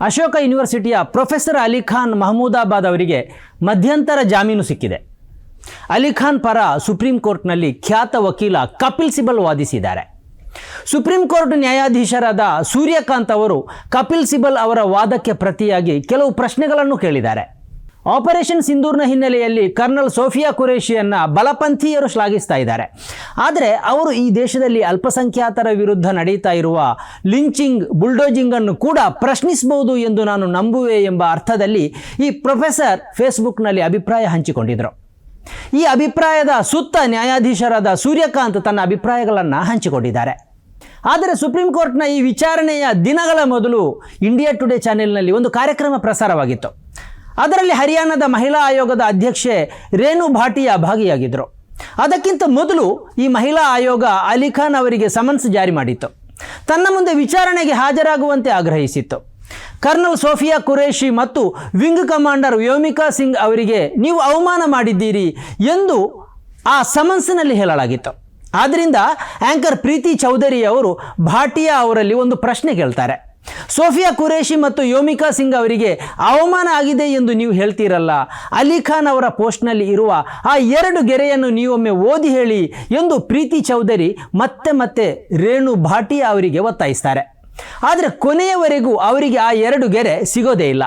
ಅಶೋಕ ಯೂನಿವರ್ಸಿಟಿಯ ಪ್ರೊಫೆಸರ್ ಅಲಿ ಖಾನ್ ಮಹಮೂದಾಬಾದ್ ಅವರಿಗೆ ಮಧ್ಯಂತರ ಜಾಮೀನು ಸಿಕ್ಕಿದೆ. ಅಲಿ ಖಾನ್ ಪರ ಸುಪ್ರೀಂ ಕೋರ್ಟ್ನಲ್ಲಿ ಖ್ಯಾತ ವಕೀಲ ಕಪಿಲ್ ಸಿಬಲ್ ವಾದಿಸಿದ್ದಾರೆ. ಸುಪ್ರೀಂ ಕೋರ್ಟ್ ನ್ಯಾಯಾಧೀಶರಾದ ಸೂರ್ಯಕಾಂತ್ ಅವರು ಕಪಿಲ್ ಸಿಬಲ್ ಅವರ ವಾದಕ್ಕೆ ಪ್ರತಿಯಾಗಿ ಕೆಲವು ಪ್ರಶ್ನೆಗಳನ್ನು ಕೇಳಿದ್ದಾರೆ. ಆಪರೇಷನ್ ಸಿಂಧೂರ್ನ ಹಿನ್ನೆಲೆಯಲ್ಲಿ ಕರ್ನಲ್ ಸೋಫಿಯಾ ಕುರೇಶಿಯನ್ನ ಬಲಪಂಥೀಯರು ಶ್ಲಾಘಿಸ್ತಾ ಇದ್ದಾರೆ. ಆದರೆ ಅವರು ಈ ದೇಶದಲ್ಲಿ ಅಲ್ಪಸಂಖ್ಯಾತರ ವಿರುದ್ಧ ನಡೀತಾ ಇರುವ ಲಿಂಚಿಂಗ್, ಬುಲ್ಡೋಜಿಂಗ್ ಅನ್ನು ಕೂಡ ಪ್ರಶ್ನಿಸಬಹುದು ಎಂದು ನಾನು ನಂಬುವೆ ಎಂಬ ಅರ್ಥದಲ್ಲಿ ಈ ಪ್ರೊಫೆಸರ್ ಫೇಸ್ಬುಕ್ನಲ್ಲಿ ಅಭಿಪ್ರಾಯ ಹಂಚಿಕೊಂಡಿದ್ದರು ಈ ಅಭಿಪ್ರಾಯದ ಸುತ್ತ ನ್ಯಾಯಾಧೀಶರಾದ ಸೂರ್ಯಕಾಂತ್ ತನ್ನ ಅಭಿಪ್ರಾಯಗಳನ್ನು ಹಂಚಿಕೊಂಡಿದ್ದಾರೆ. ಆದರೆ ಸುಪ್ರೀಂ ಕೋರ್ಟ್ನ ಈ ವಿಚಾರಣೆಯ ದಿನಗಳ ಮೊದಲು ಇಂಡಿಯಾ ಟುಡೇ ಚಾನೆಲ್ನಲ್ಲಿ ಒಂದು ಕಾರ್ಯಕ್ರಮ ಪ್ರಸಾರವಾಗಿತ್ತು. ಅದರಲ್ಲಿ ಹರಿಯಾಣದ ಮಹಿಳಾ ಆಯೋಗದ ಅಧ್ಯಕ್ಷೆ ರೇಣು ಭಾಟಿಯಾ ಭಾಗಿಯಾಗಿದ್ದರು. ಅದಕ್ಕಿಂತ ಮೊದಲು ಈ ಮಹಿಳಾ ಆಯೋಗ ಅಲಿಖಾನ್ ಅವರಿಗೆ ಸಮನ್ಸ್ ಜಾರಿ ಮಾಡಿತ್ತು. ತನ್ನ ಮುಂದೆ ವಿಚಾರಣೆಗೆ ಹಾಜರಾಗುವಂತೆ ಆಗ್ರಹಿಸಿತ್ತು. ಕರ್ನಲ್ ಸೋಫಿಯಾ ಕುರೇಶಿ ಮತ್ತು ವಿಂಗ್ ಕಮಾಂಡರ್ ವ್ಯೋಮಿಕಾ ಸಿಂಗ್ ಅವರಿಗೆ ನೀವು ಅವಮಾನ ಮಾಡಿದ್ದೀರಿ ಎಂದು ಆ ಸಮನ್ಸ್ನಲ್ಲಿ ಹೇಳಲಾಗಿತ್ತು. ಆದ್ದರಿಂದ ಆಂಕರ್ ಪ್ರೀತಿ ಚೌಧರಿ ಅವರು ಭಾಟಿಯಾ ಅವರಲ್ಲಿ ಒಂದು ಪ್ರಶ್ನೆ ಕೇಳ್ತಾರೆ. ಸೋಫಿಯಾ ಕುರೇಶಿ ಮತ್ತು ಯೋಮಿಕಾ ಸಿಂಗ್ ಅವರಿಗೆ ಅವಮಾನ ಆಗಿದೆ ಎಂದು ನೀವು ಹೇಳ್ತೀರಲ್ಲ? ಅಲಿ ಖಾನ್ ಅವರ ಪೋಸ್ಟ್ನಲ್ಲಿ ಇರುವ ಆ ಎರಡು ಗೆರೆಯನ್ನು ನೀವೊಮ್ಮೆ ಓದಿ ಹೇಳಿ ಎಂದು ಪ್ರೀತಿ ಚೌಧರಿ ಮತ್ತೆ ಮತ್ತೆ ರೇಣು ಭಾಟಿಯಾ ಅವರಿಗೆ ಒತ್ತಾಯಿಸ್ತಾರೆ. ಆದರೆ ಕೊನೆಯವರೆಗೂ ಅವರಿಗೆ ಆ ಎರಡು ಗೆರೆ ಸಿಗೋದೇ ಇಲ್ಲ.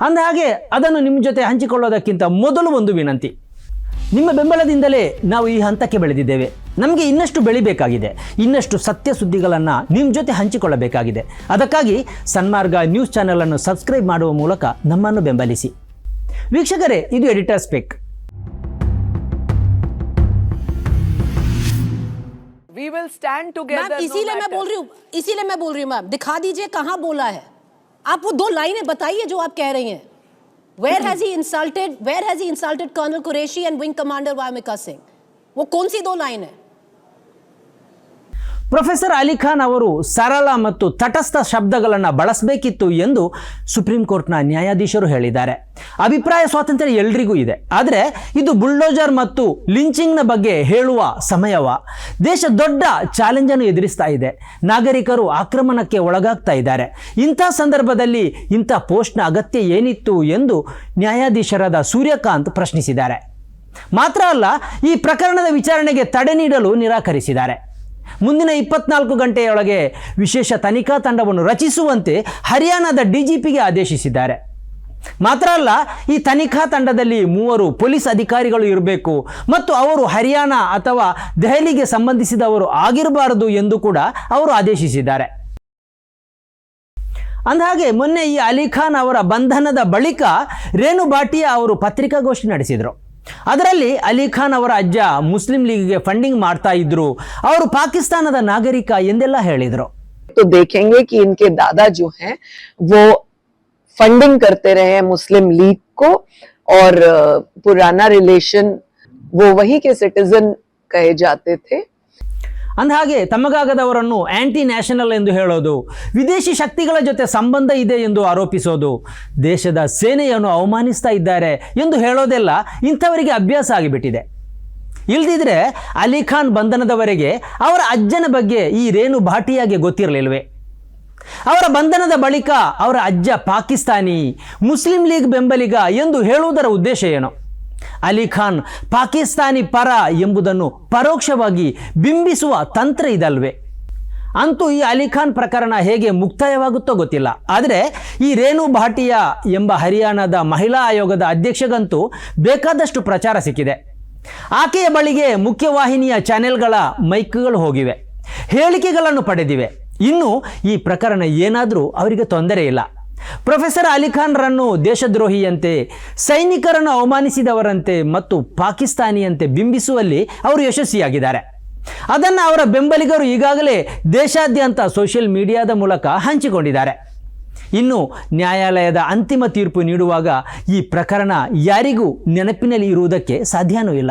ಅಂದ ಹಾಗೆ ಅದನ್ನು ನಿಮ್ಮ ಜೊತೆ ಹಂಚಿಕೊಳ್ಳೋದಕ್ಕಿಂತ ಮೊದಲು ಒಂದು ವಿನಂತಿ. ನಿಮ್ಮ ಬೆಂಬಲದಿಂದಲೇ ನಾವು ಈ ಹಂತಕ್ಕೆ ಬೆಳೆದಿದ್ದೇವೆ ನಮಗೆ ಇನ್ನಷ್ಟು ಬೆಳಿಬೇಕಾಗಿದೆ ಇನ್ನಷ್ಟು ಸತ್ಯ ಸುದ್ದಿಗಳನ್ನು ನಿಮ್ಮ ಜೊತೆ ಹಂಚಿಕೊಳ್ಳಬೇಕಾಗಿದೆ ಅದಕ್ಕಾಗಿ ಸನ್ಮಾರ್ಗ ನ್ಯೂಸ್ ಚಾನೆಲನ್ನು ಸಬ್ಸ್ಕ್ರೈಬ್ ಮಾಡುವ ಮೂಲಕ ನಮ್ಮನ್ನು ಬೆಂಬಲಿಸಿ ವೀಕ್ಷಕರೇ ಇದು editors pick We will stand together. Ma'am no इसीलिए मैं matter- बोल रही हूँ इसीलिए मैं बोल रही हूँ मैम दिखा दीजिए कहाँ बोला है आप वो दो लाइनें बताइए जो आप कह रही हैं where has he insulted where has he insulted colonel qureshi and wing commander vamika singh? wo kaun si do line hai professor Ali Khan ಅವರು ಸರಳ ಮತ್ತು ತಟಸ್ಥ ಶಬ್ದಗಳನ್ನು ಬಳಸಬೇಕಿತ್ತು ಎಂದು ಸುಪ್ರೀಂ ಕೋರ್ಟ್ನ ನ್ಯಾಯಾಧೀಶರು ಹೇಳಿದ್ದಾರೆ. ಅಭಿಪ್ರಾಯ ಸ್ವಾತಂತ್ರ್ಯ ಎಲ್ರಿಗೂ ಇದೆ. ಆದರೆ ಇದು ಬುಲ್ಡೋಜರ್ ಮತ್ತು ಲಿಂಚಿಂಗ್ನ ಬಗ್ಗೆ ಹೇಳುವ ಸಮಯವ. ದೇಶ ದೊಡ್ಡ ಚಾಲೆಂಜನ್ನು ಎದುರಿಸ್ತಾ ಇದೆ. ನಾಗರಿಕರು ಆಕ್ರಮಣಕ್ಕೆ ಒಳಗಾಗ್ತಾ ಇದ್ದಾರೆ. ಇಂಥ ಸಂದರ್ಭದಲ್ಲಿ ಇಂಥ ಪೋಸ್ಟ್ನ ಅಗತ್ಯ ಏನಿತ್ತು ಎಂದು ನ್ಯಾಯಾಧೀಶರಾದ ಸೂರ್ಯಕಾಂತ್ ಪ್ರಶ್ನಿಸಿದ್ದಾರೆ. ಮಾತ್ರ ಅಲ್ಲ, ಈ ಪ್ರಕರಣದ ವಿಚಾರಣೆಗೆ ತಡೆ ನೀಡಲು ನಿರಾಕರಿಸಿದ್ದಾರೆ. ಮುಂದಿನ ಇಪ್ಪತ್ನಾಲ್ಕು ಗಂಟೆಯೊಳಗೆ ವಿಶೇಷ ತನಿಖಾ ತಂಡವನ್ನು ರಚಿಸುವಂತೆ ಹರಿಯಾಣದ ಡಿಜಿಪಿಗೆ ಆದೇಶಿಸಿದ್ದಾರೆ. ಮಾತ್ರ ಅಲ್ಲ, ಈ ತನಿಖಾ ತಂಡದಲ್ಲಿ ಮೂವರು ಪೊಲೀಸ್ ಅಧಿಕಾರಿಗಳು ಇರಬೇಕು ಮತ್ತು ಅವರು ಹರಿಯಾಣ ಅಥವಾ ದೆಹಲಿಗೆ ಸಂಬಂಧಿಸಿದವರು ಆಗಿರಬಾರದು ಎಂದು ಕೂಡ ಅವರು ಆದೇಶಿಸಿದ್ದಾರೆ. ಅಂದಹಾಗೆ, ಮೊನ್ನೆ ಈ ಅಲಿಖಾನ್ ಅವರ ಬಂಧನದ ಬಳಿಕ ರೇಣು ಭಾಟಿಯಾ ಅವರು ಪತ್ರಿಕಾಗೋಷ್ಠಿ ನಡೆಸಿದರು. ಅದರಲ್ಲಿ ಅಲಿ ಖಾನ್ ಅವರ ಅಜ್ಜ ಮುಸ್ಲಿಂ ಲೀಗ್ಗೆ ಫಂಡಿಂಗ್ ಮಾಡ್ತಾ ಇದ್ರು ಅವರು ಪಾಕಿಸ್ತಾನದ ನಾಗರಿಕ ಎಂದೆಲ್ಲ ಹೇಳಿದರು तो देखेंगे कि इनके दादा जो हैं वो फंडिंग करते रहे हैं मुस्लिम लीग को और अ, पुराना रिलेशन वो वहीं के सिटीजन कहे जाते थे ಅಂದಹಾಗೆ ತಮಗಾಗದವರನ್ನು ಆ್ಯಂಟಿ ನ್ಯಾಷನಲ್ ಎಂದು ಹೇಳೋದು, ವಿದೇಶಿ ಶಕ್ತಿಗಳ ಜೊತೆ ಸಂಬಂಧ ಇದೆ ಎಂದು ಆರೋಪಿಸೋದು, ದೇಶದ ಸೇನೆಯನ್ನು ಅವಮಾನಿಸ್ತಾ ಇದ್ದಾರೆ ಎಂದು ಹೇಳೋದೆಲ್ಲ ಇಂಥವರಿಗೆ ಅಭ್ಯಾಸ ಆಗಿಬಿಟ್ಟಿದೆ. ಇಲ್ದಿದ್ರೆ ಅಲಿಖಾನ್ ಬಂಧನದವರೆಗೆ ಅವರ ಅಜ್ಜನ ಬಗ್ಗೆ ಈ ರೇಣು ಭಾಟಿಯಾಗೆ ಗೊತ್ತಿರಲಿಲ್ವೇ? ಅವರ ಬಂಧನದ ಬಳಿಕ ಅವರ ಅಜ್ಜ ಪಾಕಿಸ್ತಾನಿ, ಮುಸ್ಲಿಂ ಲೀಗ್ ಬೆಂಬಲಿಗ ಎಂದು ಹೇಳುವುದರ ಉದ್ದೇಶ ಏನು? ಅಲಿ ಖಾನ್, ಪಾಕಿಸ್ತಾನಿ ಪರ ಎಂಬುದನ್ನು ಪರೋಕ್ಷವಾಗಿ ಬಿಂಬಿಸುವ ತಂತ್ರ ಇದಲ್ವೇ? ಅಂತೂ ಈ ಅಲಿಖಾನ್ ಪ್ರಕರಣ ಹೇಗೆ ಮುಕ್ತಾಯವಾಗುತ್ತೋ ಗೊತ್ತಿಲ್ಲ. ಆದರೆ ಈ ರೇಣು ಭಾಟಿಯಾ ಎಂಬ ಹರಿಯಾಣದ ಮಹಿಳಾ ಆಯೋಗದ ಅಧ್ಯಕ್ಷಗಂತೂ ಬೇಕಾದಷ್ಟು ಪ್ರಚಾರ ಸಿಕ್ಕಿದೆ. ಆಕೆಯ ಬಳಿಗೆ ಮುಖ್ಯವಾಹಿನಿಯ ಚಾನೆಲ್ಗಳ ಮೈಕ್ಗಳು ಹೋಗಿವೆ. ಹೇಳಿಕೆಗಳನ್ನು ಪಡೆದಿವೆ. ಇನ್ನು ಈ ಪ್ರಕರಣ ಏನಾದರೂ ಅವರಿಗೆ ತೊಂದರೆ ಇಲ್ಲ. ಪ್ರೊಫೆಸರ್ ಅಲಿ ಖಾನ್ರನ್ನು ದೇಶದ್ರೋಹಿಯಂತೆ, ಸೈನಿಕರನ್ನು ಅವಮಾನಿಸಿದವರಂತೆ ಮತ್ತು ಪಾಕಿಸ್ತಾನಿಯಂತೆ ಬಿಂಬಿಸುವಲ್ಲಿ ಅವರು ಯಶಸ್ವಿಯಾಗಿದ್ದಾರೆ. ಅದನ್ನು ಅವರ ಬೆಂಬಲಿಗರು ಈಗಾಗಲೇ ದೇಶಾದ್ಯಂತ ಸೋಷಿಯಲ್ ಮೀಡಿಯಾದ ಮೂಲಕ ಹಂಚಿಕೊಂಡಿದ್ದಾರೆ. ಇನ್ನು ನ್ಯಾಯಾಲಯದ ಅಂತಿಮ ತೀರ್ಪು ನೀಡುವಾಗ ಈ ಪ್ರಕರಣ ಯಾರಿಗೂ ನೆನಪಿನಲ್ಲಿ ಇರುವುದಕ್ಕೆ ಸಾಧ್ಯನೂ ಇಲ್ಲ.